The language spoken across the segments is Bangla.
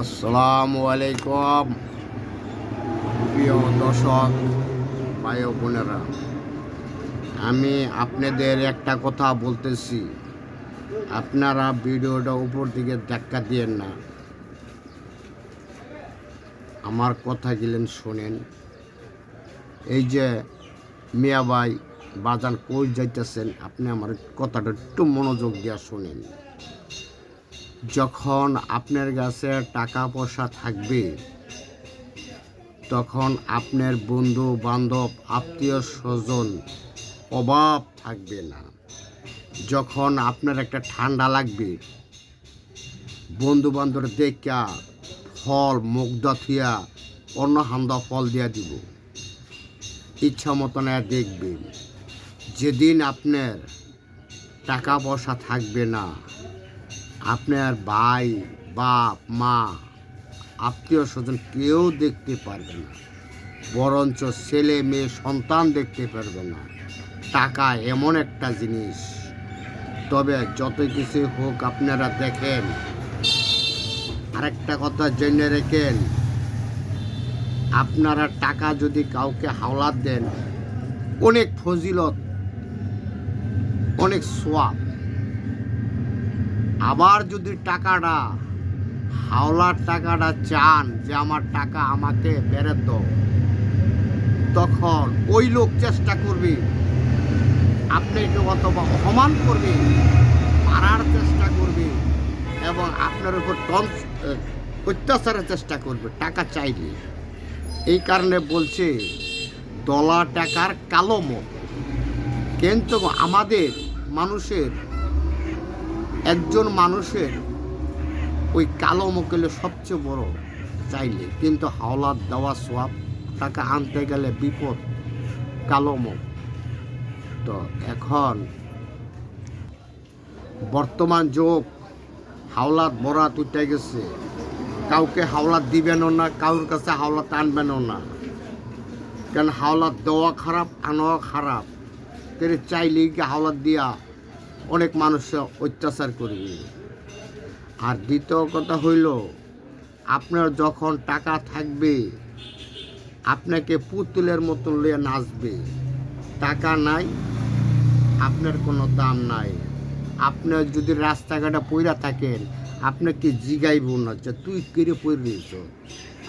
আসসালামু আলাইকুম। প্রিয় দর্শক, ভাই বোনেরা, আমি আপনাদের একটা কথা বলতেছি। আপনারা ভিডিওটা উপর দিকে ধাক্কা দিয়েন না। আমার কথা গেলেন শোনেন। এই যে মিয়া ভাই কই যাইতেছেন, আপনি আমার কথাটা একটু মনোযোগ দিয়া শোনেন। যখন আপনার কাছে টাকা পয়সা থাকবে, তখন আপনার বন্ধু বান্ধব আত্মীয় স্বজন অভাব থাকবে না। যখন আপনার একটা ঠান্ডা লাগবে বন্ধু বান্ধব দেখা ফল মুগ্ধ থিয়া অন্য হান্দা ফল দিয়া দিব। ইচ্ছা মতন দেখবেন, যেদিন আপনার টাকা পয়সা থাকবে না আপনার ভাই, বাপ, মা, আত্মীয় স্বজন কেউ দেখতে পারবে না। বরঞ্চ ছেলে, মেয়ে, সন্তান দেখতে পারবে না। টাকা এমন একটা জিনিস। তবে যত কিছু হোক আপনারা দেখেন। আরেকটা কথা জেনে রেখেন। আপনারা টাকা যদি কাউকে হাওলাত দেন, অনেক ফজিলত, অনেক সোয়াব। আবার যদি টাকাটা, হাওলার টাকাটা চান যে আমার টাকা আমাকে ফেরত দাও, তখন ওই লোক চেষ্টা করবে আপনাকে অথবা অপমান করবে, মারার চেষ্টা করবে এবং আপনার উপর টন অত্যাচারের চেষ্টা করবে, টাকা চাইলে। এই কারণে বলছে, দলা টাকার কালো মুখ কিন্তু আমাদের মানুষের একজন মানুষের ওই কালো মকেলে সবচেয়ে বড় চাইলে, কিন্তু হাওলাত দেওয়া সোয়াব তাকে আনতে গেলে বিপদ, কালো মুখ তো এখন বর্তমান যুগ, হাওলাত বরাত উঠে গেছে। কাউকে হাওলাত দিবেনও না, কারোর কাছে হাওলাত আনবেনও না। কেন হাওলাত দেওয়া খারাপ, আনাও খারাপ। তেরে চাইলেই কি হাওলাত দিয়া অনেক মানুষ অত্যাচার করবে আর দ্বিতীয় কথা হইল, আপনার যখন টাকা থাকবে, আপনাকে পুতুলের মতন লইয়া নাচবে। টাকা নাই, আপনার কোনো দাম নাই। আপনার যদি রাস্তাঘাটে পইরা থাকেন, আপনাকে জিগাইব না। যে তুই কিরে পড়িস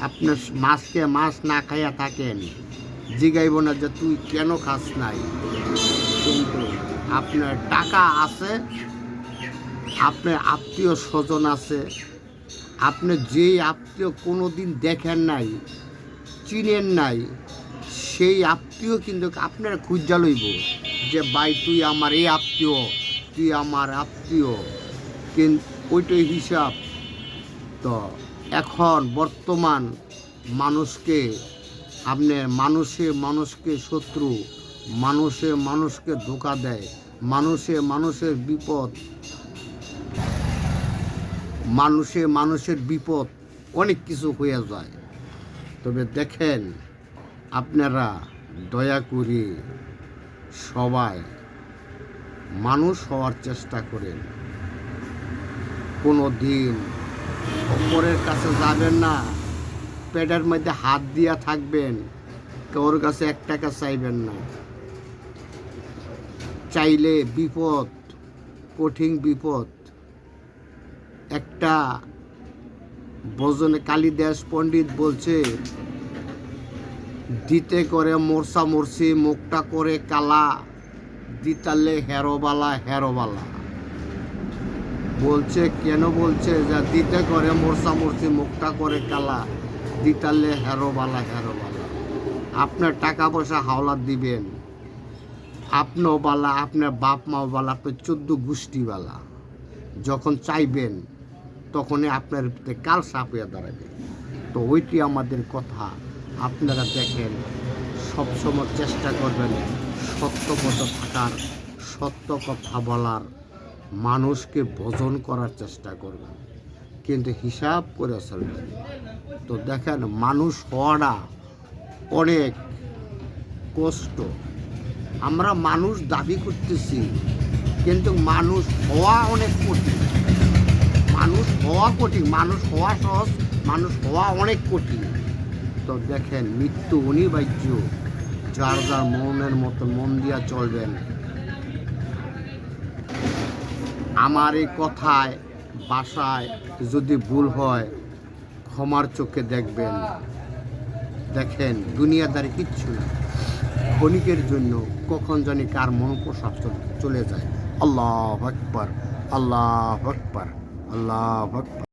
আপনার মাছকে মাছ না খাইয়া থাকেন, জিগাইব না যে তুই কেন খাস নাই? কিন্তু আপনার টাকা আছে, আপনার আত্মীয় স্বজন আছে, আপনি যেই আত্মীয় কোনো দিন দেখেন নাই, চিনেন নাই, সেই আত্মীয় কিন্তু আপনার খুঁজা লইব যে, ভাই, তুই আমার এই আত্মীয়, তুই আমার আত্মীয়। কিন্তু ওইটাই হিসাব। তো এখন বর্তমান মানুষকে, আপনার মানুষে মানুষকে শত্রু, মানুষে মানুষকে ধোকা দেয়। মানুষে মানুষের বিপদ। মানুষে মানুষের বিপদ অনেক কিছু হয়ে যায়। তবে দেখেন, আপনারা দয়া করে সবাই মানুষ হওয়ার চেষ্টা করেন। কোনো দিন অপরের কাছে যাবেন না, পেটের মধ্যে হাত দিয়া থাকবেন ওর কাছে এক টাকা চাইবেন না। চাইলে বিপদ, কঠিন বিপদ। একটা বজনে কালিদাস পণ্ডিত বলছে, দিতে করে মোরসা মরসি, মুখটা করে কালা, দিতালে হেরোবালা হেরোবালা। বলছে, কেন বলছে যে দিতে করে মোরসা মরসি, মুখটা করে কালা, দিতালে হেরোবালা হেরোবালা। আপনার টাকা পয়সা হাওলাত দিবেন। আপনিও বালা আপনার বাপ মাও বালা আপনার চোদ্দ গোষ্ঠীবালা যখন চাইবেন, তখনই আপনার কাল সাপ হয়ে দাঁড়াবে। তো ওইটি আমাদের কথা। আপনারা দেখেন, সবসময় চেষ্টা করবেন সত্যপথ থাকার, সত্য কথা বলার, মানুষকে ভোজন করার চেষ্টা করবেন। কিন্তু হিসাব করে চলবেন। তো দেখেন, মানুষ হওয়াটা অনেক কষ্ট। আমরা মানুষ দাবি করতেছি, কিন্তু মানুষ হওয়া অনেক কঠিন। মানুষ হওয়া কঠিন, মানুষ হওয়া সহজ, মানুষ হওয়া অনেক কঠিন। তো দেখেন, মৃত্যু অনিবার্য, যার যার মনের মতো মন দিয়া চলবেন। আমার এই কথায়, বাসায় যদি ভুল হয়, ক্ষমার চোখে দেখবেন। দেখেন, দুনিয়াদারি কিচ্ছু না। ক্ষণিকের জন্য কখন জানি কার মনোপ্রসাদ চল- যায়। আল্লাহ আকবর আল্লাহ আকবর আল্লাহ আকবার।